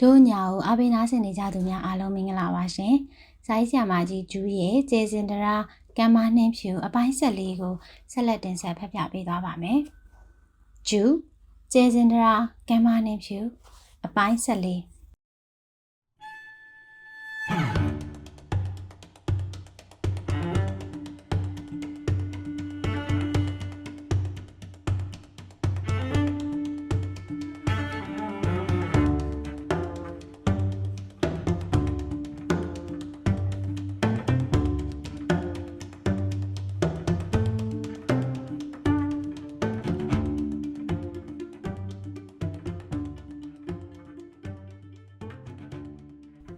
တို့ညာကိုအားပေးနားဆင်နေကြသူများအားလုံးမင်္ဂလာပါရှင်။ဇာတ်ဆရာမကြီးဂျူးရဲ့ကျေစင်တရာကမ္မနှင်းဖြူအပိုင်း၁၄ကိုဆက်လက်တင်ဆက်ဖက်ပြပေးသွားပါမယ်။ဂျူးကျေစင်တရာကမ္မနှင်းဖြူအပိုင်း၁၄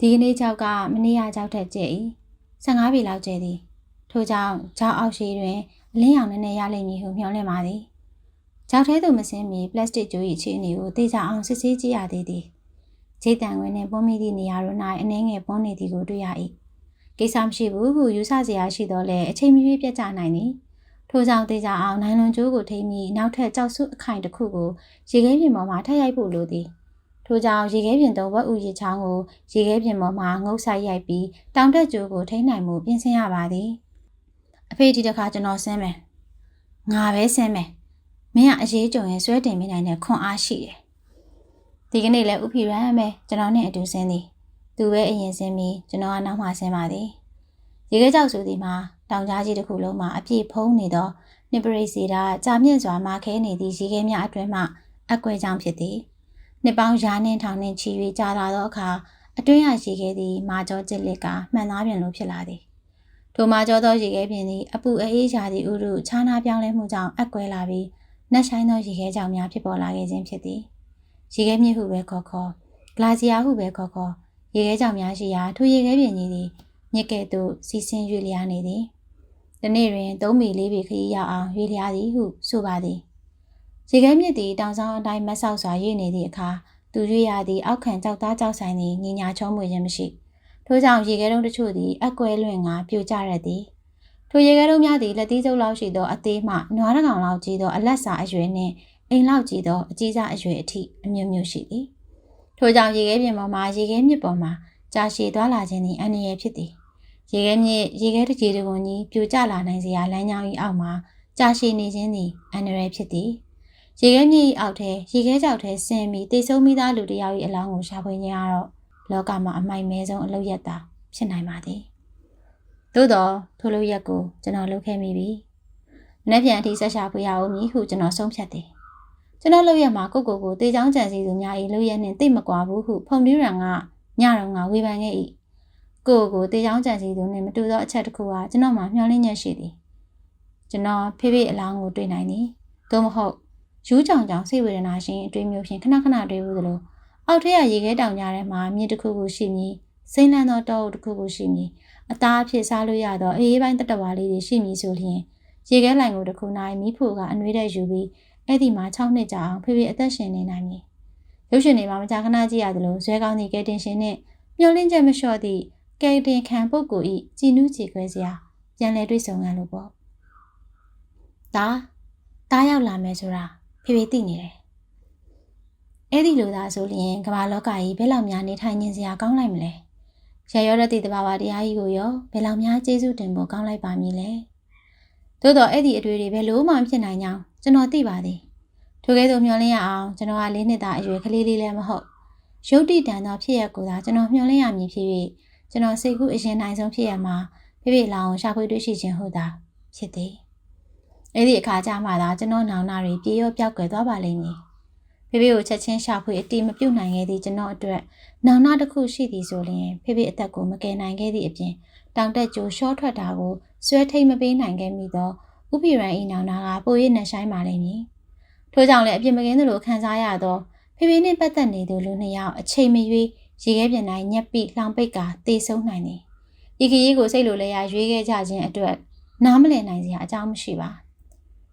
ဒီကနေ့ကြောက်ကမနေ့ကကြောက်တဲ့ကျဲ၏15ပြီလောက်ကျဲသည်ထို့ကြောင့်ကြောက်အောက်ရှိတွင်အလင်းရောင်နည်းနည်းရလိမ့်မည်ဟုမျှော်လင့်ပါသည်ကြောက်ထဲသို့မဆင်းမီပလတ်စတစ်ကျိုး၏အခြေအနေကိုသိကြအောင်စစ်ဆေးကြည့်ရသေးသည်ခြေတံခွင်းနှင့်ပွန်းမိသည့်နေရာတို့၌အနှဲငယ်ပွန်းနေသည်ကိုတွေ့ရ၏ကိစ္စမရှိဘူးဟုယူဆစရာရှိတော့လဲအချိန်မရွေးပြတ်ကျနိုင်သည်ထို့ကြောင့်သိကြအောင်နိုင်လွန်ကျိုးကိုထိမိနောက်ထပ်ကြောက်ဆုအခိုင်တစ်ခုကိုရေခဲပြင်ပေါ်မှထပ်ရိုက်ဖို့လိုသည် ထို့ကြောင့်ရေခဲပြင်သုံးဝက်ဥရေချောင်းကိုရေခဲပြင်ပေါ်မှာငုပ်ဆိုင်ရိုက်ပြီးတောင်တက်ကျိုးကိုထိန်းနိုင်မှုပြင်ဆင်ရပါသည်အဖေဒီတစ်ခါကျွန်တော်ဆင်းမယ်ငါပဲဆင်းမယ်မင်းကအရေးကြုံရင်ဆွဲတင်မိနိုင်တဲ့ခွန်အားရှိတယ်ဒီကနေ့လည်းဥဖိရမ်းမယ်ကျွန်တော်နဲ့အတူဆင်းသည်သူပဲအရင်ဆင်းပြီးကျွန်တော်ကနောက်မှဆင်းပါသည်ရေခဲကြောက်ဆိုသည်မှာတောင်ကြားကြီးတစ်ခုလုံးမှာအပြည့်ဖုံးနေသောနိပရိစီတာကြာမြင့်စွာမာခဲနေသည့်ရေခဲများအတွင်းမှအကွဲကြောင့်ဖြစ်သည် နှစ်ပေါင်းရာနှင်းထောင်နှင်းချီ၍ကြာလာသောအခါအတွင်းရရေခဲသည်မာကျောကျစ်လက်ကမှန်သားပြန်လိုဖြစ်လာသည်ထိုမာကျောသောရေခဲပြင်သည်အပူအေးရာသည့်ဥရုခြားနာပြောင်းလဲမှုကြောင့်အက်ကွဲလာပြီးနှက်ဆိုင်သောရေခဲကြောင်များဖြစ်ပေါ်လာခဲ့ခြင်းဖြစ်သည်ရေခဲမြစ်ဟုပဲခေါ်ခေါ်ဂလာစီယာဟုပဲခေါ်ခေါ်ရေခဲကြောင်များရှိရာထိုရေခဲပြင်ကြီးသည်မြစ်ကဲ့သို့စီးဆင်း၍လျားနေသည်ဒီနေ့တွင်3မီ4ပေခရီးရောက်အောင်ရွေလျားသည်ဟုဆိုပါသည် ရေခဲမြစ်သည်တောင်ဆောင်အတိုင်းမဆောက်စွာရွေ့နေသည့်အခါသူရွေ့ရသည့်အောက်ခံကြောက်သားကြောက်ဆိုင်သည်ညီညာချုံးမွေခြင်းမရှိထို့ကြောင့်ရေခဲတုံးတချို့သည်အကွဲလွင့်ငါပြိုကျရသည်ထိုရေခဲတုံးများသည်လက်သီးကျုပ်လောက်ရှိသောအသေးမှနွားတကောင်လောက်ကြီးသောအလက်စာအရွယ်နှင့်အိမ်လောက်ကြီးသောအကြီးစားအရွယ်အထိအမျိုးမျိုးရှိသည်ထို့ကြောင့်ရေခဲပြင်ပေါ်မှရေခဲမြစ်ပေါ်မှကြာရှည်သွားလာခြင်းသည်အန္တရာယ်ဖြစ်သည်ရေခဲမြစ်ရေခဲတကြီးတကွန်ကြီးပြိုကျလာနိုင်စရာလမ်းကြောင်း၏အောက်မှကြာရှည်နေခြင်းသည်အန္တရာယ်ဖြစ်သည် ရေခဲမြစ်၏အောက်ထဲရေခဲကြောက်ထဲဆင်းပြီးတိတ်ဆုံးမိသားလူတစ်ယောက်၏အလောင်းကိုရှာဖွေခြင်းကတော့လောကမှာအမိုက်မဲဆုံးအလုပ်ရက်တာဖြစ်နိုင်ပါသည်သို့တော့ထိုလုပ်ရက်ကိုကျွန်တော်လုပ်ခဲ့မိပြီမနေ့ပြန်အထိဆက်ရှာဖွေရအောင်မည်ဟုကျွန်တော်ဆုံးဖြတ်သည်ကျွန်တော်လုပ်ရက်မှာကိုကိုကိုတေချောင်းကြံစီသူများ၏လုပ်ရက်နှင့်တိတ်မကွာဘူးဟုဖုန်ပြူရန်ကညတော့ငါဝေဖန်ခဲ့၏ကိုကိုတေချောင်းကြံစီသူနှင့်မတူသောအချက်တစ်ခုဟာကျွန်တော်မှမျှော်လင့်ချက်ရှိသည်ကျွန်တော်ဖေးဖေးအလောင်းကိုတွေ့နိုင်သည်သို့မဟုတ် ယူးကြောင်ကြောင်စိတ်ဝေဒနာရှင်အတွေ့မျိုးဖြင့်ခဏခဏတွေ့ဘူးသလိုအောက်ထက်ကရေခဲတောင်ကြားထဲမှာမြစ်တစ်ခုခုရှိမည်စိမ့်လန်းသောတောအုပ်တစ်ခုခုရှိမည်အသားအဖြစ်စားလို့ရသောအေးပိုင်းတတဝါလေးတွေရှိမည်ဆိုလျှင်ရေခဲလိုင်ကိုတစ်ခုနိုင်မိဖို့ကအနှွေးတဲ့ယူပြီးအဲ့ဒီမှာ6နှစ်ကြာအောင်ဖေဖေအသက်ရှင်နေနိုင်မည်ရုပ်ရှင်တွေမှာမကြာခဏကြည့်ရသလိုဇွဲကောင်းသည့်ကဲတင်ရှင်နှင့်မျောလင်းချက်မလျှော့သည့်ကဲတင်ခံပုဂ္ဂိုလ်ဤကြည်နူးကြည်ခွဲစရာပြန်လည်တွေ့ဆုံရလို့ပေါ့ဒါတားရောက်လာမယ်ဆိုတာ ဖေဖေသိနေတယ်။အဲ့ဒီလိုသာဆိုလျင်ကမ္ဘာလောကကြီးဘယ်လောက်များနေထိုင်နေစရာကောင်းလိုက်မလဲ။ရရောရတဲ့တဘာဝတရားကြီးကိုရောဘယ်လောက်များကျေးဇူးတင်ဖို့ကောင်းလိုက်ပါမည်လဲ။သို့တော့အဲ့ဒီအတွေ့တွေဘယ်လို့မှဖြစ်နိုင်ကြောင်းကျွန်တော်သိပါသည်။ထိုကဲ့သို့မျှော်လင့်ရအောင်ကျွန်တော်ကလေးနှစ်သားအရွယ်ကလေးလေးလည်းမဟုတ်။ရုပ်တိတန်သောဖြစ်ရကိုသာကျွန်တော်မျှော်လင့်ရမည်ဖြစ်၍ကျွန်တော်စိတ်ကူးအရင်နိုင်ဆုံးဖြစ်ရမှာဖေဖေလောင်ရှာဖွေတွေ့ရှိခြင်းဟုတ်တာဖြစ်သည်။ အဲ့ဒီအခါကျမှသာကျွန်တော်နောင်နာတွေပြေရောပြောက်ကွယ်သွားပါလိမ့်မည်။ဖေဖေကိုချက်ချင်းရှာဖွေအတိမပြုတ်နိုင်ခဲ့သည့်ကျွန်တော်အတွက်နောင်နာတစ်ခုရှိသည်ဆိုရင်ဖေဖေအသက်ကိုမကယ်နိုင်ခဲ့သည့်အပြင်တောင်တက်ကြိုရှော့ထွက်တာကိုဆွဲထိတ်မပေးနိုင်ခဲ့မိသောဥပိရန်ဤနောင်နာကပို၍နှဆိုင်ပါလိမ့်မည်။ထို့ကြောင့်လည်းအပြစ်မကင်းသလိုခံစားရသောဖေဖေနှင့်ပတ်သက်နေသူလူနှစ်ယောက်အချိန်မရွေးရေခဲပြင်တိုင်းညက်ပိလောင်ပိတ်ကာတေဆုံးနိုင်သည်။ဤခရီးကိုစိတ်လိုလဲရရွေးခဲ့ကြခြင်းအတွက်နားမလည်နိုင်စရာအကြောင်းမရှိပါ။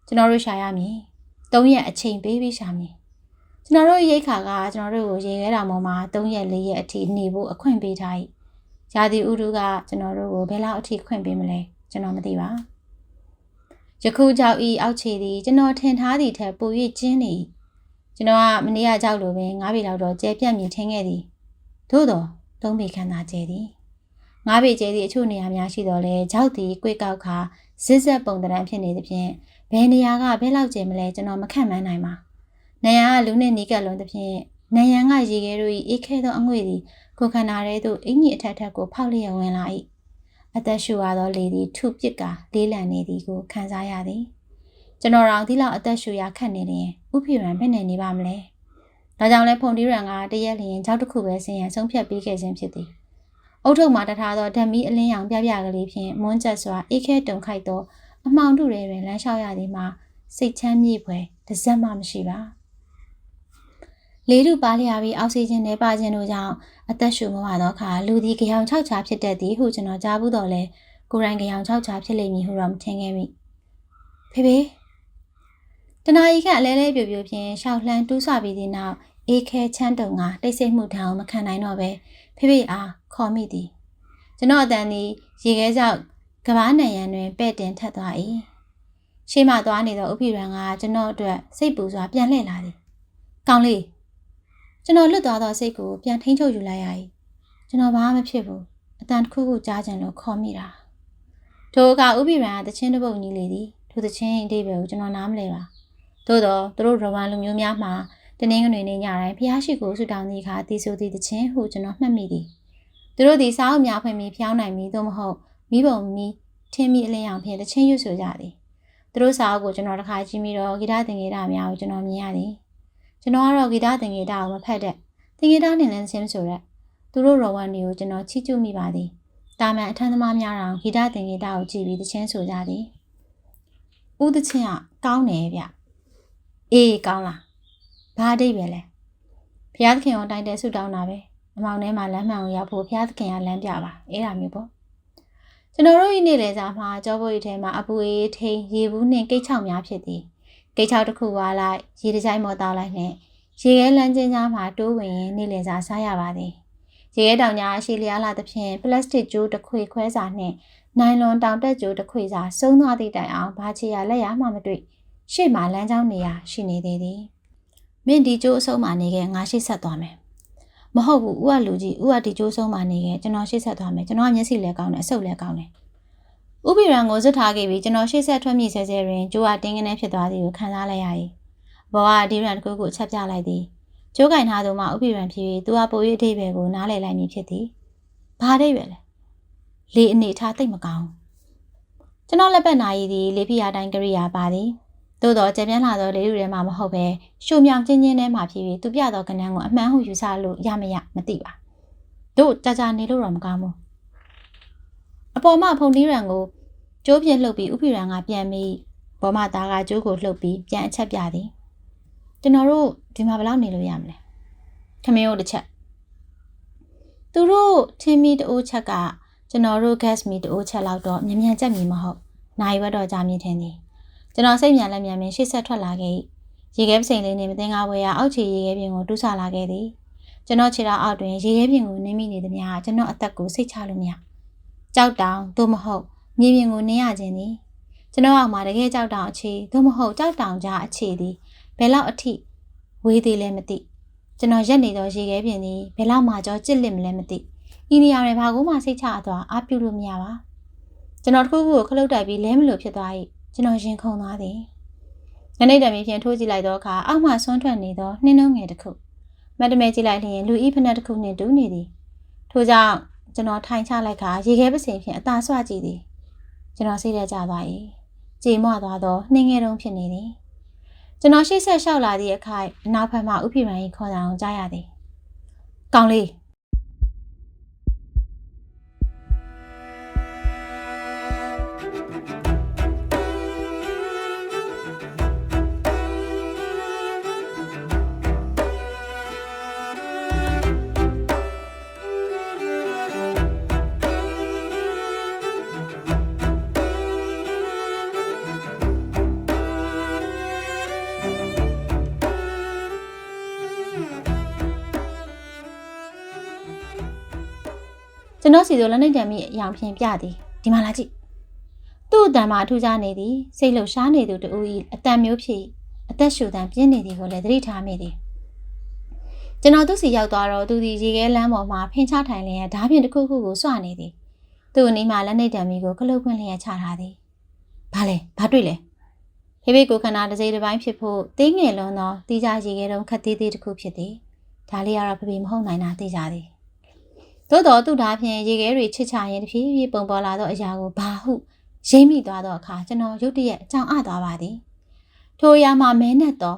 ကျွန်တော်တို့ရှာရမည်။၃ရက်အချိန်ပေးပြီးရှာမည်။ကျွန်တော်တို့ရိတ်ခါကကျွန်တော်တို့ကိုရေခဲတာပေါ်မှာ၃ရက်၄ရက်အထိနေဖို့အခွင့်ပေးထား၏။ရာသီဥတုကကျွန်တော်တို့ကိုဘယ်လောက်အထိခွင့်ပေးမလဲကျွန်တော်မသိပါ။ယခုကြောက်ဤအောက်ခြေသည်ကျွန်တော်ထင်ထားသည့်ထက်ပို၍ကျင်းနေ၏ကျွန်တော်ကမနေ့ကကြောက်လို့ပင်၅ပေလောက်တော့ကျဲပြတ်မြင်ထင်ခဲ့သည်သို့တော့သုံးပေခန့်သာကျဲသည်ငါးပေကျဲသည့်အချို့နေရာများရှိတော့လဲကြောက်သည်ကွေ့ကောက်ခါဇစ်ဇက်ပုံတရံဖြစ်နေသဖြင့် ဘယ်နေရာကဘယ်လောက်ကျဲမလဲကျွန်တော်မခန့်မှန်းနိုင်ပါနယံကလူနှင့်နီးကပ်လွန်သဖြင့်နယံကရေခဲတို့၏အေးခဲသောအငွေ့သည်ကိုခန္ဓာထဲသို့အင်ကြီးအထက်ထက်ကိုဖောက်လျက်ဝင်လာ၏အသက်ရှူရသောလေသည်ထုပစ်ကာလေးလံနေသည်ကိုခံစားရသည်ကျွန်တော်တို့ဒီလောက်အသက်ရှူရခတ်နေရင်ဥဖိရန်ဘယ်နဲ့နေပါမလဲဒါကြောင့်လဲဖုန်တီရန်ကတရက်လျင်ကြောက်တစ်ခုပဲဆင်းရဆုံးဖြတ်ပေးခဲ့ခြင်းဖြစ်သည်အုတ်ထုပ်မှာတထားသောဓမ္မီအလင်းရောင်ပြပြကလေးဖြင့်မွန်းကျက်စွာအေးခဲတုန်ခိုက်သော အမှောင်တုတွေတွင်လမ်းလျှောက်ရသည်မှာစိတ်ချမ်းမြေ့ဖွယ်တစ်စက်မှမရှိပါလေးထုပါလျာပြီးအောက်ဆီဂျင်နဲ့ပါခြင်းတို့ကြောင့်အသက်ရှူမဝသောအခါလူသည်ကြောင်ချောက်ချာဖြစ်တတ်သည်ဟုကျွန်တော်ကြားဘူးတော့လဲကိုရိုင်းကြောင်ချောက်ချာဖြစ်လိမ့်မည်ဟုတော့မထင်ခဲ့မိဖေဖေတနာရီခန့်အလဲလဲပြိုပြိုဖြင့်ရှောက်လှမ်းတူးဆပြီးသည့်နောက်အေးခဲချမ်းတုံကတိတ်ဆိတ်မှုထောင်မခံနိုင်တော့ပဲဖေဖေအားခေါ်မိသည်ကျွန်တော်အတန်သည်ရေခဲကြောက် ကဘာနံရံတွင်ပဲ့တင်ထက်သွား၏ရှေ့မှသွားနေသောဥပိရန်ကကျွန်တော်အတွက်စိတ်ပူစွာပြန်လှည့်လာသည်ကောင်းလေးကျွန်တော်လွတ်သွားသောစိတ်ကိုပြန်ထိန်းချုပ်ယူလိုက်ရ၏ကျွန်တော်ဘာမှမဖြစ်ဘူးအတန်တစ်ခုခုကြားကြံလို့ခေါ်မိတာထိုအခါဥပိရန်ကတချင်းတစ်ပုတ်ညီလေသည်ထိုတချင်းအတိတ်ပဲကိုကျွန်တော်နားမလဲပါသို့တော့သူတို့ရဝမ်လူမျိုးများမှာတနင်္ဂနွေနေ့ညတိုင်းဖျားရှိကိုဆူတောင်းသည့်အခါတီဆိုသည့်တခြင်းဟုကျွန်တော်မှတ်မိသည်သူတို့သည်စားအုပ်များဖွင့်ပြီးဖျောင်းနိုင်ပြီးသို့မဟုတ် မိဘုံမီထင်းမိအလင်းအောင်ဖြင့်တခြင်းရွတ်ဆိုကြသည်သူတို့စားအုပ်ကိုကျွန်တော်တစ်ခါကြည့်ပြီးတော့ဂီတသင်္ကေတများကိုကျွန်တော်မြင်ရသည်ကျွန်တော်ကတော့ဂီတသင်္ကေတကိုမဖတ်တဲ့သင်္ကေတနဲ့လည်းချင်းဆိုရက်သူတို့ရော်ဝန်တွေကိုကျွန်တော်ချီးကျူးမိပါသည်တာမန်အထမ်းသမားများတော်ဂီတသင်္ကေတကိုကြည့်ပြီးတခြင်းဆိုကြသည်ဦးတခြင်းကကောင်းတယ်ဗျအေးကောင်းလားဘာအဓိပ္ပာယ်လဲဘုရားသခင်ကိုတိုင်တယ်ဆုတောင်းတာပဲအမောင်ထဲမှာလမ်းမှန်ကိုရောက်ဖို့ဘုရားသခင်ကလမ်းပြပါအဲ့ဒါမျိုးပေါ့ ကျွန်တော်တို့ဤနေ့လေစာမှာကြောဘိုးရီထဲမှာအပူအေးထိန်ရေဘူးနှင့်ကိတ်ချောက်များဖြစ်သည်ကိတ်ချောက်တစ်ခုဝါလိုက်ရေတကြိုင်မော်တောက်လိုက်နှင့်ရေခဲလမ်းချင်းကြားမှာတိုးဝင်ရင်နေ့လေစာစားရပါသည်ရေခဲတောင်ကြားရှိလျားလာသဖြင့်ပလတ်စတစ်ကြိုးတစ်ခွေခွဲစာနှင့်နိုင်လွန်တောင်တက်ကြိုးတစ်ခွေစာစုံသွားသည့်တိုင်အောင်ဘာချီရလက်ရမှမတွေ့ရှေ့မှာလမ်းကြောင်းနေရာရှိနေသေးသည်မင်းဒီကျိုးအဆုံးမှနေခဲ့ငါရှေ့ဆက်သွားမယ် မဟုတ်ဘူးဥကလူကြီးဥကဒီကျိုးဆုံးမှနေခဲ့ကျွန်တော်ရှေ့ဆက်သွားမယ်ကျွန်တော်ကမျက်စိလည်းကောင်းတယ်အဆုပ်လည်းကောင်းတယ်ဥပိရန်ကိုဇွတ်ထားခဲ့ပြီးကျွန်တော်ရှေ့ဆက်ထွက်မိဆဲဆဲတွင်ကျိုးကတင်းကနေဖြစ်သွားသည်ကိုခံစားလိုက်ရ၏ဘောကဒီရန်တစ်ခုကိုချက်ပြလိုက်သည်ကျိုးကင်ထားသူမှဥပိရန်ဖြစ်ပြီးသူကပို၍အထိပ္ပယ်ကိုနားလည်လိုက်မည်ဖြစ်သည်ဘာအထိပ္ပယ်လဲလေအနေထားသိမ့်မကောင်းကျွန်တော်လက်ပတ်နာရီသည်လေဖိယာတိုင်းကရိယာပါသည် သို့တော့ကြံပြန်လာသောလေလူထဲမှာမဟုတ်ပဲရှုံမြောင်ချင်းချင်းထဲမှာဖြစ်ပြီးသူပြသောကဏ္ဍကိုအမှန်ဟုယူဆလို့ရမရမသိပါတို့ကြာကြာနေလို့တော့မကောင်းဘူးအပေါ်မှာဖုန်တီးရန်ကိုကျိုးပြလှုပ်ပြီးဥပိရန်ကပြန်ပြီးဘောမသားကကျိုးကိုလှုပ်ပြီးပြန်အချက်ပြသည်ကျွန်တော်တို့ဒီမှာဘယ်လောက်နေလို့ရမလဲခမင်းတို့တစ်ချက်သူတို့ထင်းမီတိုးချက်ကကျွန်တော်တို့ gas မီတိုးချက်လောက်တော့မြန်မြန်ကြက်မီမဟုတ်နိုင်ဘက်တော့ကြာမြင့်ထင်သည် ကျွန်တော်စိတ်မြန်လက်မြန်မြန်ရှေ့ဆက်ထွက်လာခဲ့ရေခဲပစိန်လေးနဲ့မသိငါဝဲရအောက်ခြေရေခဲပြင်ကိုတူးဆလာခဲ့သည်ကျွန်တော်ခြေထောက်အောက်တွင်ရေခဲပြင်ကိုနင်းမိနေသည်များကျွန်တော်အသက်ကိုစိတ်ချလို့မရကြောက်တောင်သို့မဟုတ်မြေပြင်ကိုနင်းရခြင်းသည်ကျွန်တော်အောက်မှာတကယ်ကြောက်တောင်အခြေသို့မဟုတ်ကြောက်တောင်ကြားအခြေသည်ဘယ်လောက်အထိဝေးသေးလဲမသိကျွန်တော်ရက်နေသောရေခဲပြင်သည်ဘယ်လောက်မှကြောကြစ်လစ်မလဲမသိဤနေရာတွေဘာကိုမှစိတ်ချသွားအားပြုလို့မရပါကျွန်တော်တခုခုကိုခလုတ်တိုက်ပြီးလဲမလို့ဖြစ်သွား၏ ကျွန်တော်ရင်ခုန်သွားသည်။ငနိတ်တံမီဖြင့်ထိုးကြည့်လိုက်သောအခါအောက်မှဆွမ်းထွက်နေသောနှင်းနှုံးငယ်တစ်ခုမတ်တမဲကြည့်လိုက်လျင်လူဤဖက်နှက်တစ်ခုနှင့်တူနေသည်။ထို့ကြောင့်ကျွန်တော်ထိုင်ချလိုက်ခါရေခဲပစင်ဖြင့်အသာဆွကြည့်သည်။ကျွန်တော်စိတ်ထဲကျသွား၏။ကြေမွသွားသောနှင်းငယ်တုံးဖြစ်နေသည်။ကျွန်တော်ရှေ့ဆက်လျှောက်လာသည့်အခါအနောက်ဘက်မှဥပိမန်၏ခေါ်ဆောင်ကြားရသည်။ကောင်းလေး ကျွန်တော်စီဆိုလက်နေတံမိအယောင်ဖြင့်ပြသည်ဒီမှာလာကြည့်သူ့အတန်မှာအထူးခြားနေသည်စိတ်လှရှားနေသူတူ၏အတန်မျိုးဖြစ်အသက်ရှူတန်ပြင်းနေသည်ကိုလည်းသတိထားမိသည်ကျွန်တော်သူ့စီရောက်သွားတော့သူဒီရေခဲလမ်းပေါ်မှာဖင်ချထိုင်လျက်ဓားပြင်တစ်ခုခုကိုစွနေသည်သူ့အနီးမှာလက်နှိပ်တံမီကိုကလုတ်ခွင့်လျက်ချထားသည်ဘာလဲဘာတွေ့လဲဖေဖေကိုခန္ဓာတစ်စိတစ်ပိုင်းဖြစ်ဖို့တင်းငယ်လွန်းသောတီးကြရေခဲတုံးခက်သေးသေးတစ်ခုဖြစ်သည်ဒါလေးကတော့ဖေဖေမဟုတ်နိုင်တာသိကြသည် သို့တော်သူ့ဓာဖြင့်ရေခဲတွေချစ်ချရင်တဖြည်းဖြည်းပုံပေါ်လာသောအရာကိုဘာဟုရိမ့်မိသွားသောအခါကျွန်တော်ရုတ်တရက်အကြောင်အသွားပါသည်ထိုအရာမှာမဲနဲ့သော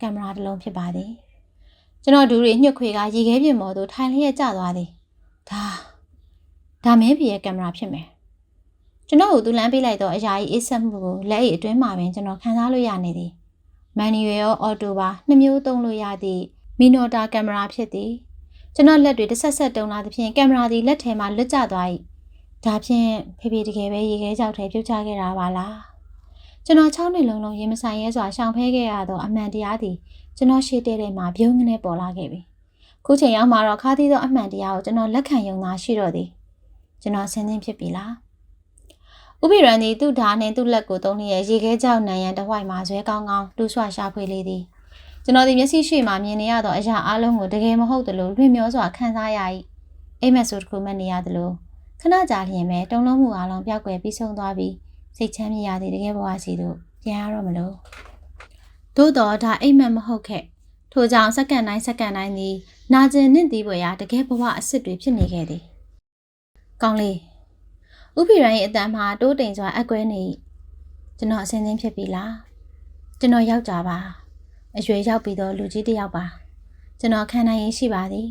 ကင်မရာတစ်လုံးဖြစ်ပါသည်ကျွန်တော်ဒူတွေညှက်ခွေကရေခဲပြင်ပေါ်သို့ထိုင်လျက်ကျသွားသည်ဒါဒါမင်းဖေရဲ့ကင်မရာဖြစ်မယ်ကျွန်တော်ကိုသူလမ်းပေးလိုက်သောအရာကြီးအေးဆက်မှုကိုလက်အိတ်အတွင်းမှာပင်ကျွန်တော်ခံစားလို့ရနေသည်မန်နျူရယ်ရောအော်တိုပါနှစ်မျိုးသုံးလို့ရသည့်မီနိုတာကင်မရာဖြစ်သည် ကျွန်တော်လက်တွေတစ်ဆက်ဆက်တုံလာသဖြင့်ကင်မရာသည်လက်ထဲမှလွတ်ကျသွား၏ဒါဖြင့်ဖေဖေတကယ်ပဲရေခဲကြောက်ထဲပြုတ်ချခဲ့တာပါလားကျွန်တော်6နှစ်လုံးလုံးရင်မဆိုင်ရဲစွာရှောင်ဖဲခဲ့ရသောအမှန်တရားသည်ကျွန်တော်ရှေ့တဲထဲမှာပြုံးငနဲ့ပေါ်လာခဲ့ပြီခုချိန်ရောက်မှာတော့ခါသီးသောအမှန်တရားကိုကျွန်တော်လက်ခံယုံသာရှိတော့သည်ကျွန်တော်ဆင်းသင်းဖြစ်ပြီလားဥပိရန်သည်သူ့ဓာနှင့်သူ့လက်ကိုသုံးလျက်ရေခဲကြောက်နံရန်တဝိုက်မှာဇွဲကောင်းကောင်းတူးဆွရှာဖွေလေသည် ကျွန်တော်ဒီမျက်စိရှိမှမြင်နေရသောအရာအလုံးကိုတကယ်မဟုတ်သလိုလွင့်မျောစွာခံစားရ၏အိမ်မက်ဆိုတစ်ခုမှနေရသလိုခဏကြာလျင်ပဲတုံလုံးမှုအလုံးပြောက်ွယ်ပြီးဆုံးသွားပြီးစိတ်ချမ်းမြေရသည့်တကယ်ဘဝစီတို့ပြန်ရတော့မလို့သို့တော့ဒါအိမ်မက်မဟုတ်ခဲ့ထို့ကြောင့်စက္ကန့်တိုင်းစက္ကန့်တိုင်းသည်နာကျင်နှင့်တီးပွေရာတကယ်ဘဝအစ်စ်တွေဖြစ်နေခဲ့သည်ကောင်းလေးဥပိရန်၏အတန်းမှာတိုးတိမ်စွာအကွဲနေကျွန်တော်အစင်းသင်းဖြစ်ပြီလားကျွန်တော်ယောက်ျားပါ အရွယ်ရောက်ပြီးတော့လူကြီးတစ်ယောက်ပါကျွန်တော်ခံနိုင်ရင်ရှိပါသည်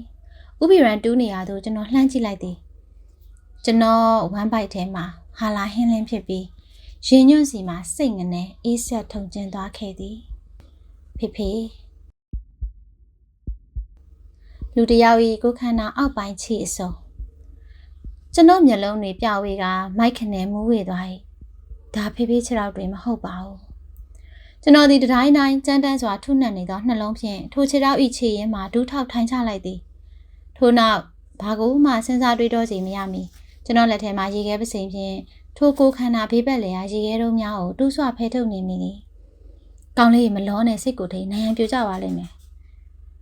ဥပိရန်တူးနေရသူကျွန်တော်လှမ်းကြည့်လိုက်သည်ကျွန်တော်ဝမ်းပိုက်ထဲမှာဟာလာဟင်းလင်းဖြစ်ပြီးရင်ညွန့်စီမှာစိတ်ငနေအေးဆက်ထုံကျင်းသွားခဲ့သည်ဖေဖေလူတယောက်ဤကိုခန္ဓာအောက်ပိုင်းခြေအစုံကျွန်တော်မျက်လုံးတွေပြဝေကမိုက်ခနဲ့မူးဝေသွား၏ဒါဖေဖေခြေထောက်တွေမဟုတ်ပါဘူး ကျွန်တော်ဒီတတိုင်းတိုင်းကြမ်းတမ်းစွာထုနှံ့နေသောနှလုံးဖြင့်ထိုခြေထောက်ဤခြေရင်းမှာဒူးထောက်ထိုင်ချလိုက်သည်ထို့နောက်ဘာကိုမှစဉ်းစားတွေးတောချိန်မရမီကျွန်တော်လက်ထဲမှာရေခဲပစိန်ဖြင့်ထိုကိုခန္ဓာဘေးဘက်လေရာရေခဲတုံးများကိုတူးဆွဖဲထုတ်နေမိသည်ကောင်းလေးမလောနဲ့စိတ်ကိုထိန်နိုင်ရန်ပြိုကျပါလိမ့်မယ်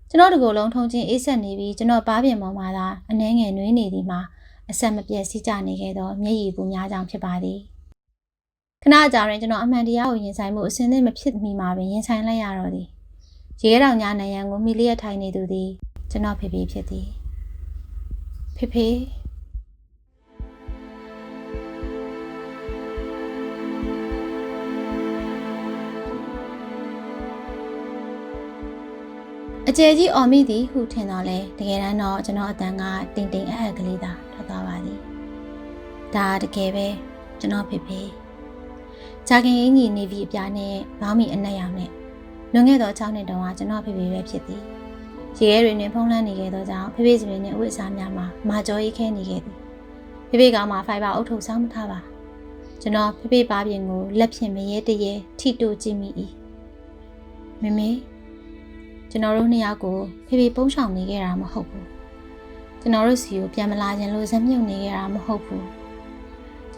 ကျွန်တော်တကူလုံးထုံချင်းအေးဆက်နေပြီးကျွန်တော်ပါးပြင်ပေါ်မှာသာအနှဲငယ်နှွေးနေသည်မှာအဆက်မပြတ်စီးကြနေခဲ့သောမျက်ရည်ပူများကြောင့်ဖြစ်ပါသည် ခဏကြာရင်ကျွန်တော်အမှန်တရားကိုရင်ဆိုင်မှုအစင်းသင့်မဖြစ်မီမှာပင်ရင်ဆိုင်လိုက်ရတော့သည်ရေတောင်ညာနယံကိုမိလျက်ထိုင်နေသူသည်ကျွန်တော်ဖေဖေဖြစ်သည်ဖေဖေအကျယ်ကြီးအော်မိသည်ဟုထင်တော့လဲတကယ်တမ်းတော့ကျွန်တော်အတန်ကတင်တင်အဟက်ကလေးသာထွက်သွားပါသည်ဒါတကယ်ပဲကျွန်တော်ဖေဖေ ဂျာခင်အင်းကြီးနေပြီးအပြားနဲ့ဘောင်းမီအနက်ရောင်နဲ့လွန်ခဲ့သော6နှစ်တုန်းကကျွန်တော်ဖေဖေပဲဖြစ်သည်ရေရဲတွေနဲ့ဖုံးလန်းနေခဲ့သောကြောင့်ဖေဖေစပင်းနဲ့အဝတ်အစားများမှာမာကျော်ရေးခဲနေခဲ့သည်ဖေဖေကမှဖိုင်ဘာအုပ်ထုပ်ဆောင်မထားပါကျွန်တော်ဖေဖေပါပြင်ကိုလက်ဖြင့်မရဲတရဲထိတူကြည့်မိ၏မမေကျွန်တော်တို့နှစ်ယောက်ကိုဖေဖေပုံးဆောင်နေခဲ့တာမဟုတ်ဘူးကျွန်တော်တို့စီကိုပြန်မလာခြင်းလို့ဇက်မြုပ်နေခဲ့တာမဟုတ်ဘူး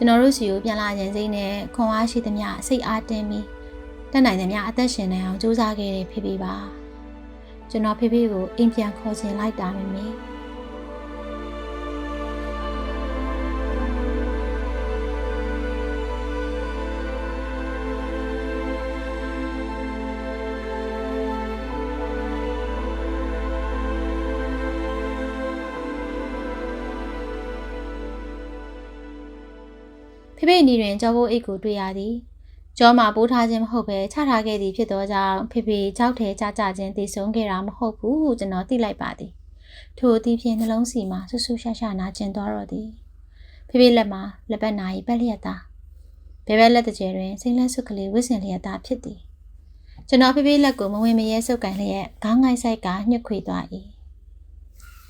ကျွန်တော်တို့စီကိုပြန်လာခြင်းစိတ်နဲ့ခွန်အားရှိသမျှစိတ်အားတင်းပြီးတက်နိုင်သမျှအသက်ရှင်နေအောင်ကြိုးစားခဲ့တဲ့ဖေဖေပါကျွန်တော်ဖေဖေကိုအိမ်ပြန်ခေါ်ခြင်းလိုက်တာမမေ ဖေဖေနီတွင်ကြောဘိုးအိတ်ကိုတွေ့ရသည်ကြောမှာပိုးထားခြင်းမဟုတ်ပဲချထားခဲ့သည်ဖြစ်သောကြောင့်ဖေဖေကြောက်ထဲကြကြခြင်းတည်ဆုံးခဲ့တာမဟုတ်ဘူးဟုကျွန်တော်သိလိုက်ပါသည်ထိုအသည့်ဖြင့်နှလုံးစီမှာဆူဆူရှာရှာနာကျင်သွားတော့သည်ဖေဖေလက်မှာလက်ပတ်နာ၏ပက်လျက်သားဘဲဘဲလက်တကျယ်တွင်စိမ့်လက်စွပ်ကလေးဝစ်စင်လျက်သားဖြစ်သည်ကျွန်တော်ဖေဖေလက်ကိုမဝင်မရဲဆုပ်ကန်လျက်ခေါင်းငိုက်ဆိုင်ကညှက်ခွေသွား၏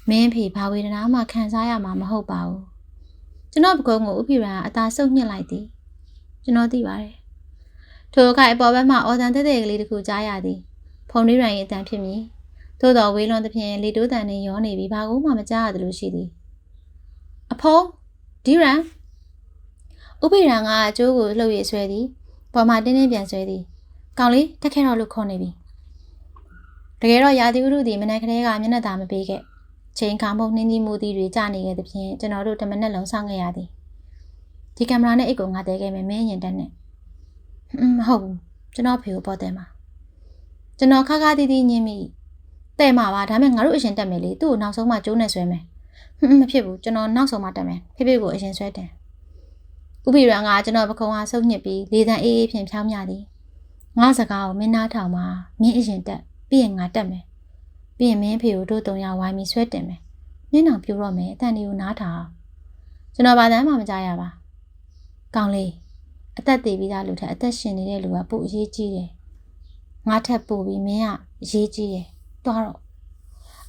မင်းဖေဘာဝေဒနာမှခံစားရမှာမဟုတ်ပါဘူး ကျွန်တော်ပကုံးကိုဥပိရန်အသာဆုပ်ညှစ်လိုက်သည်ကျွန်တော်သိပါတယ်ထိုအခါအပေါ်ဘက်မှအော်တန်တဲ့တဲ့ကလေးတစ်ခုကြားရသည်ဖုန်လေးရန်ရဲ့အတန်ဖြစ်မည်သို့တော်ဝေးလွန်သဖြင့်လေတိုးတန်နှင့်ရောနေပြီးဘာကိုမှမကြားရသလိုရှိသည်အဖုံးဒီရန်ဥပိရန်ကအကျိုးကိုလှုပ်ရဆွဲသည်ပေါ်မှာတင်းတင်းပြန်ဆွဲသည်ကောင်လေးတက်ခဲတော့လို့ခေါ်နေပြီတကယ်တော့ရာသီဥတုဒီမနက်ကလေးကမျက်နှာသာမပေးခဲ့ ချိန်ခါမုတ်နှင်းကြီးမူသည်တွေကြာနေခဲ့သဖြင့်ကျွန်တော်တို့တမနက်လုံးစောင့်ခဲ့ရသည်ဒီကင်မရာနဲ့အိတ်ကိုငါတဲခဲ့မယ်မင်းရင်တက်နဲ့ဟွန်းမဟုတ်ဘူးကျွန်တော်ဖေကိုပေါ်တယ်မှာကျွန်တော်ခါခါတီးတီးညင်းမိတဲ့မှာပါဒါပေမဲ့ငါတို့အရင်တက်မယ်လေသူ့ကိုနောက်ဆုံးမှကျိုးနဲ့ဆွဲမယ်ဟွန်းမဖြစ်ဘူးကျွန်တော်နောက်ဆုံးမှတက်မယ်ဖေဖေကိုအရင်ဆွဲတယ်ဥပိရန်ကကျွန်တော်ပခုံးအားဆုပ်ညစ်ပြီးလေတံအေးအေးဖြင့်ဖြောင်းမြသည်ငါစကားကိုမင်းနားထောင်မှာမင်းအရင်တက်ပြီးရင်ငါတက်မယ် ပြီးရင်မင်းဖေကိုတို့တုံရဝိုင်းပြီးဆွဲတင်မယ်နင်းအောင်ပြိုတော့မယ်အတန်ဒီကိုနားထောင်ကျွန်တော်ဘာတမ်းမှမကြားရပါကောင်းလေးအသက်သေးပြီးသားလူထက်အသက်ရှင်နေတဲ့လူကပိုအရေးကြီးတယ်ငါထက်ပိုပြီးမင်းကအရေးကြီးတယ်တွားတော့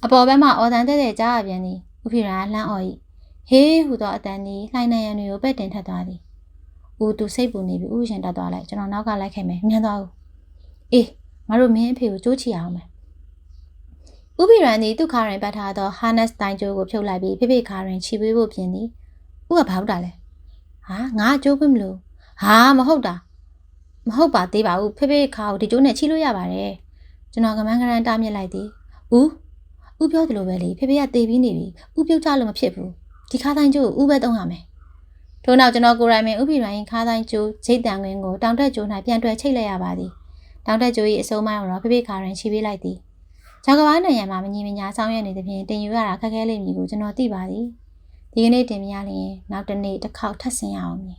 အပေါ်ဘက်မှာအော်တန်တဲ့တဲ့ကြားရပြန်သည်ဥဖိရာလှမ်းအော်ဤဟေးဟူသောအတန်သည်လှိုင်းနေရန်တွေကိုပဲ့တင်ထက်သွားသည်ဦးသူစိတ်ပူနေပြီးဥရှင်တက်သွားလိုက်ကျွန်တော်နောက်ကလိုက်ခဲ့မယ်မြန်သွားဦးအေးငါတို့မင်းအဖေကိုကြိုးချီအောင်မယ် ဥပိရန်သည်သူ့ခါရင်ပတ်ထားသော harness တိုင်ကြိုးကိုဖြုတ်လိုက်ပြီးဖိဖိခါရင်ခြိပေးဖို့ပြင်သည်ဥကဘာဟုတ်တာလဲဟာငါကြိုးခွင့်မလို့ဟာမဟုတ်တာမဟုတ်ပါသေးပါဘူးဖိဖိခါကိုဒီကြိုးနဲ့ခြိလို့ရပါတယ်ကျွန်တော်ကမန်းကရန်တားမြစ်လိုက်သည်ဦးဦးပြောသလိုပဲလေဖိဖိကတေးပြီးနေပြီဦးပြုတ်ချလို့မဖြစ်ဘူးဒီခါတိုင်းကျိုးကိုဦးပဲသုံးရမယ်ထို့နောက်ကျွန်တော်ကိုယ်တိုင်ပင်ဥပိရန်ရင်ခါတိုင်းကျိုးဂျိတ်တန်ငွင်းကိုတောင်တက်ကျိုး၌ပြန်တွဲချိတ်လိုက်ရပါသည်တောင်တက်ကျိုး၏အစုံမိုင်းကိုတော့ဖိဖိခါရင်ခြိပေးလိုက်သည် ဂျောက်ကဘာနိုင်ငံမှာမငြိမညာဆောင်ရွက်နေသဖြင့်တင်ယူရတာခက်ခဲလိမ့်မည်ကိုကျွန်တော်သိပါသည်ဒီကနေ့တင်မရလျင်နောက်တစ်နေ့တစ်ခေါက်ထပ်ဆင်ရအောင်မည်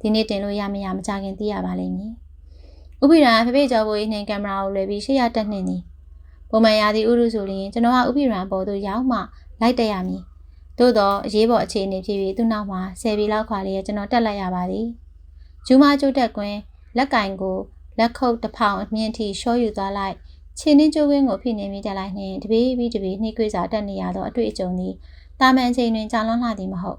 ဒီနေ့တင်လို့ရမရမကြခင်သိရပါလိမ့်မည်ဥပိရန်ဖိဖိကျော်ဘိုး၏နှင်ကင်မရာကိုလွှဲပြီးရှေ့ရတက်နှင်သည်ပုံမှန်ရာသီဥတုဆိုရင်ကျွန်တော်ကဥပိရန်ပေါ်သို့ရောက်မှလိုက်တက်ရမည်သို့တော့အရေးပေါ်အခြေအနေဖြစ်ပြီးသူ့နောက်မှာဆယ်ပြီလောက်ခွာလေးကျွန်တော်တက်လိုက်ရပါသည်ဂျူးမကျိုးတက်ကွင်းလက်ကင်ကိုလက်ခုပ်တစ်ဖောင်အမြင့်ထိရှော့ယူသွားလိုက် ခြေနှင်းကျိုးဝင်းကိုဖိနေမိကြလိုက်နှင့်တပြေးပြီးတပြေးနှိကွေးစာတက်နေရသောအတွေ့အကြုံသည်တာမန်ချိန်တွင်ကြာလွန်လှသည်မဟုတ်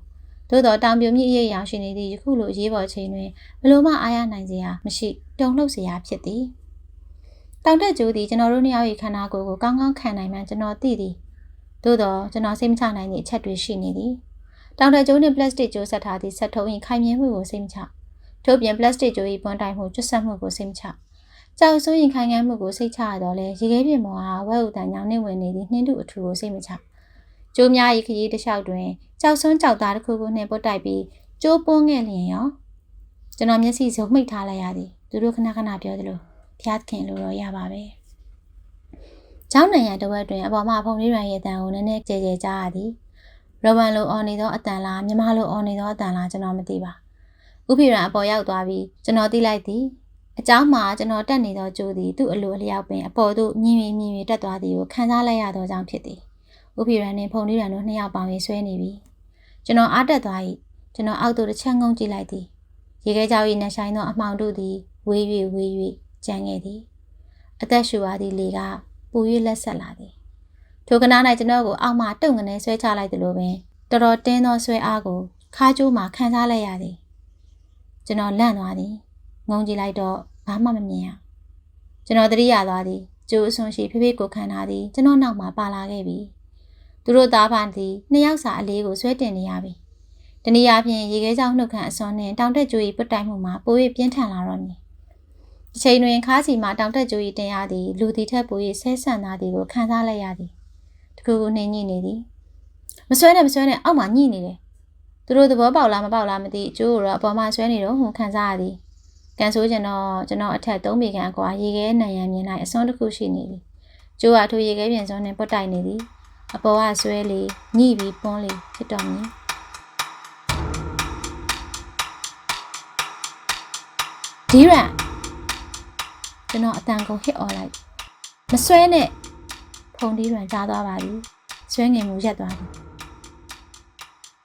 သို့သောတောင်ပြိုမြင့်ရိပ်ရောင်ရှင်နေသည့်ယခုလိုအရေးပေါ်ချိန်တွင်ဘလို့မှအားရနိုင်စရာမရှိတုံ့လှုပ်စရာဖြစ်သည်တောင်တက်ကျိုးသည်ကျွန်တော်တို့နှစ်ယောက်၏ခန္ဓာကိုယ်ကိုကောင်းကောင်းခံနိုင်မှန်ကျွန်တော်သိသည်သို့သောကျွန်တော်စိတ်မချနိုင်သည့်အချက်တွေရှိနေသည်တောင်တက်ကျိုးနှင့်ပလတ်စတစ်ကျိုးဆက်ထားသည့်ဆက်ထုံး၏ခိုင်မြဲမှုကိုစိတ်မချထို့ပြင်ပလတ်စတစ်ကျိုး၏ပွန်တိုင်မှုကျွတ်ဆက်မှုကိုစိတ်မချ ကြောက်စိုးရင်ခိုင်ခံမှုကိုစိတ်ချရတော့လဲရေခဲပြင်ပေါ်ဟာဝက်ဥတန်ညောင်နှင့်ဝင်နေသည့်နှင်းတုအထူကိုစိတ်မချကျိုးများ၏ခရီးတစ်လျှောက်တွင်ကြောက်စွန်းကြောက်သားတစ်ခုခုနှင့်ပုတ်တိုက်ပြီးကျိုးပွန်းခဲ့လျင်ရောကျွန်တော်မျက်စိစုံမိတ်ထားလိုက်ရသည်သူတို့ခဏခဏပြောသလိုဖျားခင်လို့တော့ရပါပဲเจ้าနိုင်ရတဝက်တွင်အပေါ်မှဖုန်လေးရန်ရဲ့အတန်ကိုနည်းနည်းကြဲကြဲကြားရသည်ရောဘန်လိုအော်နေသောအတန်လားမြမလိုအော်နေသောအတန်လားကျွန်တော်မသိပါဥဖိရန်အပေါ်ရောက်သွားပြီးကျွန်တော်သိလိုက်သည် အเจ้าမှာကျွန်တော်တက်နေသောကြိုးသည်သူ့အလိုအလျောက်ပင်အပေါ်သို့မြင်မြင်မြင်မြင်တက်သွားသည်ကိုခံစားလိုက်ရသောကြောင့်ဖြစ်သည်ဥဖိရန်နှင့်ဖုန်လေးရန်တို့နှစ်ယောက်ပေါင်းရေးဆွဲနေပြီကျွန်တော်အားတက်သွား၏ကျွန်တော်အောက်သို့တစ်ချက်ငုံကြည့်လိုက်သည်ရေခဲကြောင်၏နှဆိုင်သောအမှောင်တို့သည်ဝေး၍ဝေး၍ကြမ်းခဲ့သည်အသက်ရှူအားသည့်လေကပူ၍လက်ဆက်လာသည်ထိုကနား၌ကျွန်တော်ကိုအောက်မှတုံငနေဆွဲချလိုက်သလိုပင်တော်တော်တင်းသောဆွဲအားကိုခါးကျိုးမှခံစားလိုက်ရသည်ကျွန်တော်လန့်သွားသည်ငုံကြည့်လိုက်တော့ ဘာမှမမြင်ရကျွန်တော်တတိယသွားသည်ကျိုးအဆွန်ရှိဖေဖေကိုခံထားသည်ကျွန်တော်နောက်မှာပါလာခဲ့ပြီသူတို့သားဖန်သည်နှစ်ယောက်စာအလေးကိုဆွဲတင်နေရပြီတနည်းအားဖြင့်ရေခဲကြောင်နှုတ်ခမ်းအစွန်းနှင့်တောင်တက်ကြိုး၏ပုတ်တိုင်မှုမှာပို၍ပြင်းထန်လာတော့မည်အချိန်တွင်ခါးစီမှာတောင်တက်ကြိုး၏တင်ရသည်လူသည်ထက်ပို၍ဆဲဆန်သားသည်ကိုခံစားလိုက်ရသည်တကူကူနှိမ့်ညိနေသည်မဆွဲနဲ့မဆွဲနဲ့အောက်မှာညှိနေတယ်သူတို့သဘောပေါက်လားမပေါက်လားမသိအကျိုးကိုတော့အပေါ်မှာဆွဲနေတော့ဟိုခံစားရသည် ကန်ဆိုးကျင်တော့ကျွန်တော်အထက်သုံးပေခန့်ကွာရေခဲနံရံမြင်လိုက်အစွန်းတစ်ခုရှိနေသည်ကျိုးကထိုရေခဲပြင်စွန်းနဲ့ပုတ်တိုင်နေသည်အပေါ်ကဆွဲလေညှိပြီးပွန်းလေဖြစ်တော်မူဒီရန်ကျွန်တော်အတန်ကုန်ဟစ်អော်လိုက်မဆွဲနဲ့ဖုန်ဒီရန်ကြားသွားပါပြီဆွဲငင်မှုရက်သွားပြီ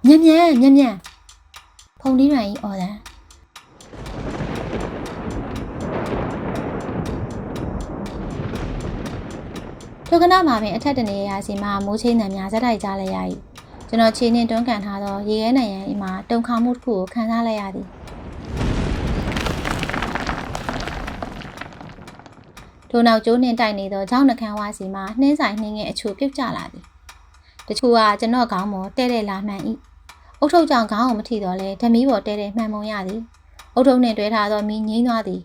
ညံ့ညံ့ညံ့ညံ့ဖုန်ဒီရန်ကြီးអော်တယ် ထိုကနမှာပင်အထက်တနေရာစီမှာမိုးချင်းတံများဇက်တိုက်ကြလိုက်ရ၏ကျွန်တော်ခြေနှင့်တွန်းကန်ထားသောရေခဲနိုင်ရန်အိမ်မှာတုံခါမှုတစ်ခုကိုခံစားလိုက်ရသည်ထိုနောက်ကျိုးနှင့်တိုက်နေသောကြောက်နှကန်းဝါစီမှာနှင်းဆိုင်နှင်းငယ်အချို့ပြုတ်ကျလာသည်တချို့ကကျွန်တော်ခေါင်းပေါ်တဲတဲ့လာမှန်၏အုတ်ထုပ်ကြောင့်ခေါင်းကိုမထိတော့လဲဓမီပေါ်တဲတဲ့မှန်ပုံရသည်အုတ်ထုပ်နှင့်တွဲထားသောမီးငိမ့်သွားသည်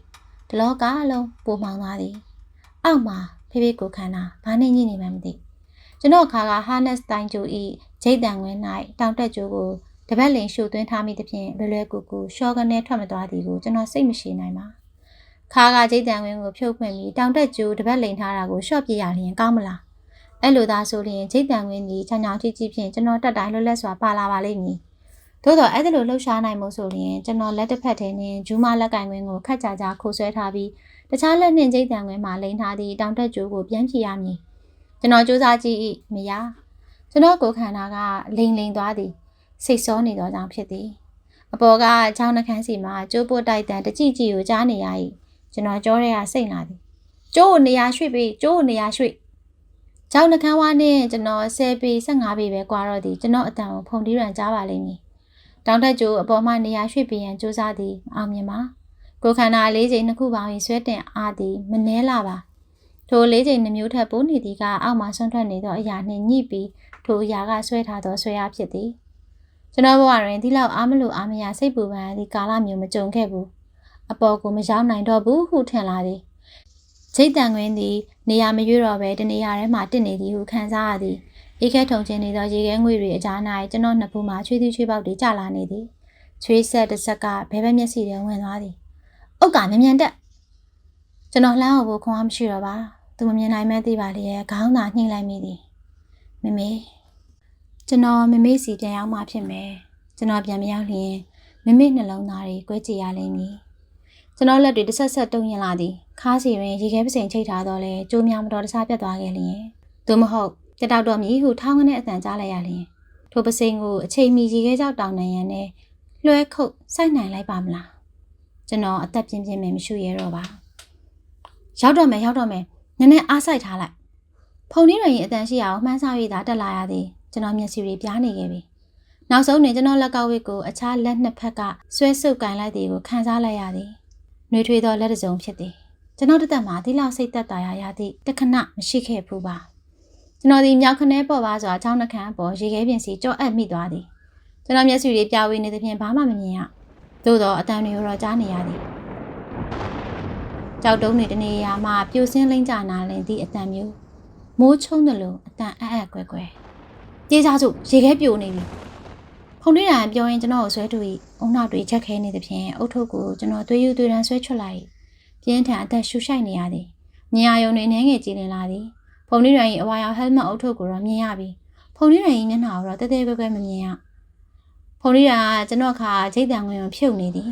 ဒလောကလုံးပိုမှောင်သွားသည်အောက်မှာ ဖေဖေကိုခန္ဓာဘာနဲ့ညှိနေမှမသိကျွန်တော်ခါက harness တိုင်းကျိုဤဂျိတ်တန်ဝင်၌တောင်တက်ကျိုးကိုတပတ်လင်ရှုသွင်းထားမိသဖြင့်လွယ်လွယ်ကူကူရှော့ကနေထွက်မသွားသည်ကိုကျွန်တော်စိတ်မရှိနိုင်ပါခါကဂျိတ်တန်ဝင်ကိုဖြုတ်ခွင့်ပြီးတောင်တက်ကျိုးတပတ်လိန်ထားတာကိုရှော့ပြရလျင်ကောင်းမလားအဲ့လိုသာဆိုရင်ဂျိတ်တန်ဝင်ဒီချောင်ချောင်ကြီးကြီးဖြင့်ကျွန်တော်တက်တိုင်းလွတ်လပ်စွာပါလာပါလိမ့်မည်သို့တော့အဲ့ဒါလိုလှုပ်ရှားနိုင်မှုဆိုရင်ကျွန်တော်လက်တစ်ဖက်ထဲနဲ့ဂျူးမလက်ကင်ခွင်းကိုခက်ကြကြခိုးဆွဲထားပြီး တခြားလက်နှင့်ဂျိတ်တန်ခွင်းမှာလိန်ထားသည့်တောင်တက်ကျိုးကိုပြန်ဖြည့်ရမည်ကျွန်တော်စူးစမ်းကြည့်၏မရကျွန်တော်ကိုယ်ခန္ဓာကလိန်လိန်သွားသည်စိတ်ဆောနေသောကြောင့်ဖြစ်သည်အပေါ်ကချောင်းနှခမ်းစီမှာကျိုးပုတ်တိုက်တန်တကြည့်ကြည့်ကိုကြားနေရ၏ကျွန်တော်ကြောရဲကစိတ်လာသည်ကျိုးကိုနေရာရွှေ့ပြီးကျိုးကိုနေရာရွှေ့ချောင်းနှခမ်းဝါနဲ့ကျွန်တော်10ပေ15ပေပဲကွာတော့သည်ကျွန်တော်အတန်ကိုဖုန်တီးရန်ကြားပါလိမ့်မည်တောင်တက်ကျိုးအပေါ်မှနေရာရွှေ့ပြီးရန်စူးစမ်းသည်အောင်မြင်ပါ ကိုခန္ဓာလေးချိန်နှစ်ခုပေါင်းရင်ဆွဲတင်အားသည်မနှဲလာပါထိုလေးချိန်နှမျိုးထပ်ပိုးနေသည်ကအောက်မှဆွန့်ထွက်နေသောအရာနှင့်ညှိပြီးထိုအရာကဆွဲထားသောဆွဲအားဖြစ်သည်ကျွန်တော်ဘဝတွင်ဒီလောက်အားမလို့အားမရစိတ်ပူပန်သည့်ကာလမျိုးမကြုံခဲ့ဘူးအပေါ်ကိုမရောက်နိုင်တော့ဘူးဟုထင်လာသည်ချိတ်တန်ခွင်းသည်နေရာမရွေ့တော့ဘဲတနေရာထဲမှတစ်နေသည်ဟုခံစားရသည်အေးခဲထုံချင်းနေသောရေခဲငွေတွေအကြား၌ကျွန်တော်နှစ်ဖူးမှချွေးသီးချွေးပေါက်တွေကျလာနေသည်ချွေးဆက်တစ်ဆက်ကဘဲဘဲမျက်စိထဲဝင်သွားသည် အုတ်ကမြန်မြန်တက်ကျွန်တော်လှမ်းအောင်ခွန်အားမရှိတော့ပါသူမမြင်နိုင်မဲသိပါလေရဲ့ခေါင်းသာနှိမ့်လိုက်မိသည်မမေကျွန်တော်မမေစီပြန်ရောက်မှဖြစ်မယ်ကျွန်တော်ပြန်မရောက်လျင်မမေနှလုံးသားတွေကွဲကြရလိမ့်မည်ကျွန်တော်လက်တွေတစ်ဆက်ဆက်တုံရင်လာသည်ခါးစီတွင်ရေခဲပစိန်ချိတ်ထားတော့လဲကြိုးများမတော်တဆပြတ်သွားခဲ့လျင်သို့မဟုတ်တတောက်တော်မြည်ဟုထောင်းကနေအတန်ကြားလိုက်ရလျင်ထိုပစိန်ကိုအချိန်မီရေခဲကြောက်တောင်နိုင်ရန်နဲ့လွှဲခုတ်စိုက်နိုင်လိုက်ပါမလား ကျွန်တော်အသက်ပြင်းပြင်းပဲမရှိရတော့ပါရောက်တော့မယ်ရောက်တော့မယ်နည်းနည်းအားစိုက်ထားလိုက်ဖုန်လေးရရင်အတန်ရှိအောင်မှန်းဆ၍သာတက်လာရသည်ကျွန်တော်မျက်စိတွေပြားနေခဲ့ပြီနောက်ဆုံးတွင်ကျွန်တော်လက်ကောက်ဝစ်ကိုအခြားလက်နှစ်ဖက်ကဆွဲဆုပ်ကင်လိုက်သည်ကိုခံစားလိုက်ရသည်နှွေထွေးသောလက်တစုံဖြစ်သည်ကျွန်တော်တသက်မှာဒီလောက်စိတ်သက်သာရရသည့်တခဏမရှိခဲ့ဘူးပါကျွန်တော်ဒီမြောက်ခနဲပေါ်ပါစွာအချောင်းနှခမ်းအပေါ်ရေခဲပြင်စီကြော့အပ်မိသွားသည်ကျွန်တော်မျက်စိတွေပြာဝေးနေသဖြင့်ဘာမှမမြင်ရ သို့တော့အတန်တွေကိုတော့ကြားနေရသည်ကြောက်တုံးတွေတနေရာမှာပြိုစင်းလိမ့်ကြနာလင်သည့်အတန်မျိုးမိုးချုံတယ်လို့အတန်အပ်အပ်ကွယ်ကွယ်ကြေးစားစုရေခဲပြိုနေပြီဖုန်ထွေးရန်ပြောရင်ကျွန်တော်ကိုဆွဲတူ၏အုံနောက်တွေချက်ခဲနေသဖြင့်အုတ်ထုပ်ကိုကျွန်တော်သွေးယူသွေးရန်ဆွဲချွတ်လိုက်ပြင်းထန်အသက်ရှူရှိုက်နေရသည်မြင်ရယုံနေနှဲငယ်ကြည်လင်လာသည်ဖုန်ထွေးရန်၏အဝါရောင်ဟဲလ်မက်အုတ်ထုပ်ကိုတော့မြင်ရပြီဖုန်ထွေးရန်၏မျက်နှာကိုတော့တဲတဲကွဲကွဲမမြင်ရ ဖုန်ထွေးရန်ကကျွန်တော်ခါဂျိတ်တန်ဝင်ကိုဖြုတ်နေသည်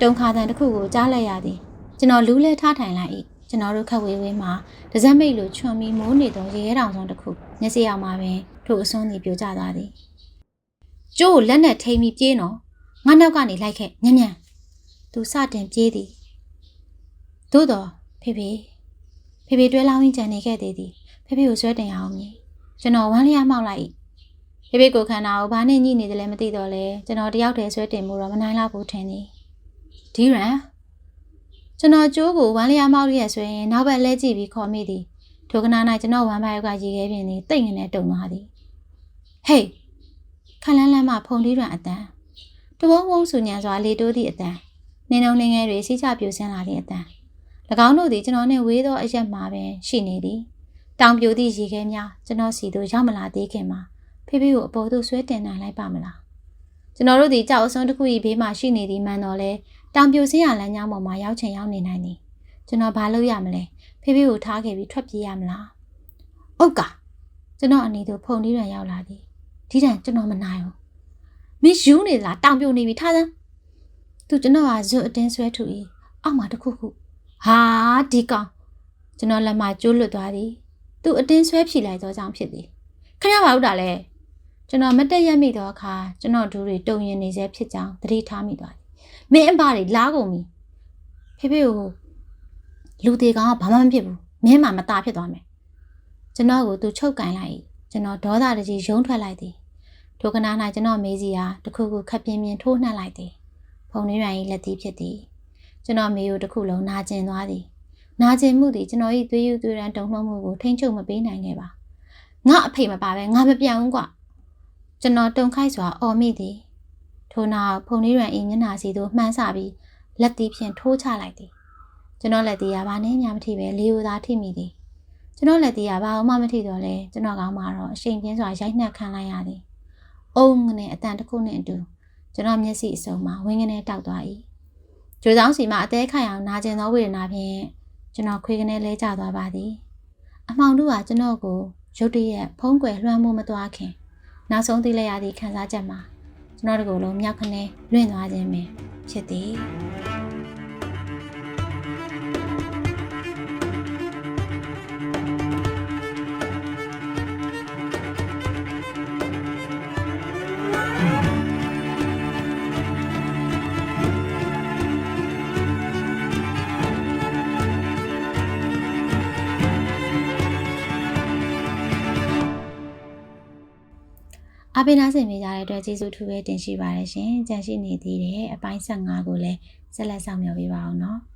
တုံခါတန်တစ်ခုကိုကြားလိုက်ရသည်ကျွန်တော်လူးလဲထားထိုင်လိုက်၏ကျွန်တော်တို့ခက်ဝေးဝေးမှာဒဇက်မိတ်လိုချွန်ပြီးမိုးနေသောရေခဲတောင်ဆောင်တစ်ခုမျက်စိအောင်မှာပင်ထိုအစွန်းသည်ပြိုကျသွားသည်ကျိုးကိုလက်နဲ့ထိန်ပြီးပြေးနော်ငါနောက်ကနေလိုက်ခဲ့ညံ့ညံ့သူစတင်ပြေးသည်သို့တော့ဖေဖေဖေဖေတွဲလောင်းရင်းကြံနေခဲ့သေးသည်ဖေဖေကိုဆွဲတင်ရအောင်မြည်ကျွန်တော်ဝမ်းလျားမောက်လိုက် ဖေဖေကိုခန္ဓာကိုဘာနဲ့ညှိနေတယ်လဲမသိတော့လဲကျွန်တော်တယောက်တည်းဆွဲတင်မှုတော့မနိုင်တော့ဘူးထင်သည်ဒီရန်ကျွန်တော်ကျိုးကိုဝမ်းလျားမောက်ရဆိုရင်နောက်ဘက်လဲကြည့်ပြီးခေါ်မိသည်ထိုကနာ၌ကျွန်တော်ဝမ်းပိုက်ကရေခဲပြင်းသည်တိတ်ငနဲ့တုံသွားသည်ဟေးခလန်းလန်းမှဖုန်လေးရန်အတန်တဝုံဝုံဆူညံစွာလေတိုးသည့်အတန်နင်းလုံးလင်းငယ်တွေစီးချပြိုဆင်းလာသည့်အတန်၎င်းတို့သည်ကျွန်တော်နှင့်ဝေးသောအရက်မှာပင်ရှိနေသည်တောင်ပြိုသည့်ရေခဲများကျွန်တော်စီသို့ရောက်မလာသေးခင်မှာ ဖေဖေကိုအပေါ်သို့ဆွဲတင်နိုင်လိုက်ပါမလားကျွန်တော်တို့ဒီကြောက်အစွန်းတစ်ခု၏ဘေးမှာရှိနေသည်မှန်တော့လဲတောင်ပြိုစင်းရလမ်းကြောင်းပေါ်မှာရောက်ချင်ရောက်နေနိုင်သည်ကျွန်တော်ဘာလုပ်ရမလဲဖေဖေကိုထားခဲ့ပြီးထွက်ပြေးရမလားဥက္ကာကျွန်တော်အနီတို့ဖုန်လေးရန်ရောက်လာသည်ဒီတန်ကျွန်တော်မနိုင်ဘူးမင်းယူနေလားတောင်ပြိုနေပြီထားစမ်းသူကျွန်တော်ကဇွတ်အတင်းဆွဲထူ၏အောက်မှာတခုခုဟာဒီကောင်ကျွန်တော်လက်မကျိုးလွတ်သွားသည်သူအတင်းဆွဲဖြီလိုက်သောကြောင့်ဖြစ်သည်ခရပါဦးတာလဲ ကျွန်တော်မတက်ရက်မိသောအခါကျွန်တော်ဒူးတွေတုံရင်နေစေဖြစ်ကြောင်းသတိထားမိသွားမင်းအဘတွေလားကုန်ပြီဖေဖေကိုလူသေးကောင်ကဘာမှမဖြစ်ဘူးမင်းမှမตาဖြစ်သွားမယ်ကျွန်တော်ကိုသူချုပ်ကင်လိုက်ကျွန်တော်ဒေါသတကြီးရုံးထွက်လိုက်သည်ထိုကနာ၌ကျွန်တော်မေးစီဟာတခုခုခပ်ပြင်းပြင်းထိုးနှက်လိုက်သည်ဖုန်လေးရန်၏လက်သီးဖြစ်သည်ကျွန်တော်မေကိုတခုလုံးနာကျင်သွားသည်နာကျင်မှုသည်ကျွန်တော်၏သွေးယူသွေးရန်တုံ့နှုံမှုကိုထိမ့်ချုပ်မပေးနိုင်ခဲ့ပါငါအဖေမပါပဲငါမပြောင်းဘူးကွာ ကျွန်တော်တုံခိုက်စွာအော်မိသည်ထို့နောက်ဖုန်လေးရန်၏မျက်နှာစီသို့မှန်းဆပြီးလက်သီးဖြင့်ထိုးချလိုက်သည်ကျွန်တော်လက်သေးကဘာနဲ့ညာမထိပဲလေးကိုသာထိမိသည်ကျွန်တော်လက်သေးကဘာမှမထိတော့လဲကျွန်တော်ကောင်းမှာတော့အရှိန်ပြင်းစွာရိုက်နှက်ခံလိုက်ရသည်အုံငနဲ့အတန်တစ်ခုနဲ့အတူကျွန်တော်မျက်စိအစုံမှာဝင်းကနေတောက်သွား၏ကြိုးဆောင်စီမှာအသေးခိုင်အောင်နာကျင်သောဝေဒနာဖြင့်ကျွန်တော်ခွေးကနေလဲကျသွားပါသည်အမောင်တို့ကကျွန်တော်ကိုရုတ်တရက်ဖုံးကွယ်လွှမ်းမိုးမသွားခင် နောက်ဆုံးသိလိုက်ရသည့်ခံစားချက်မှာကျွန်တော်တို့ကလုံးမြောက်ခနဲလွင့်သွားခြင်းပဲဖြစ်သည် အပိနာစင်မိကြတဲ့အတွက်ကျေးဇူးထူးပဲတင်ရှိပါတယ်ရှင်။ကြန့်ရှိနေသေးတယ်အပိုင်း15ကိုလည်းဆက်လက်ဆောင်မြော်ပေးပါအောင်နော်။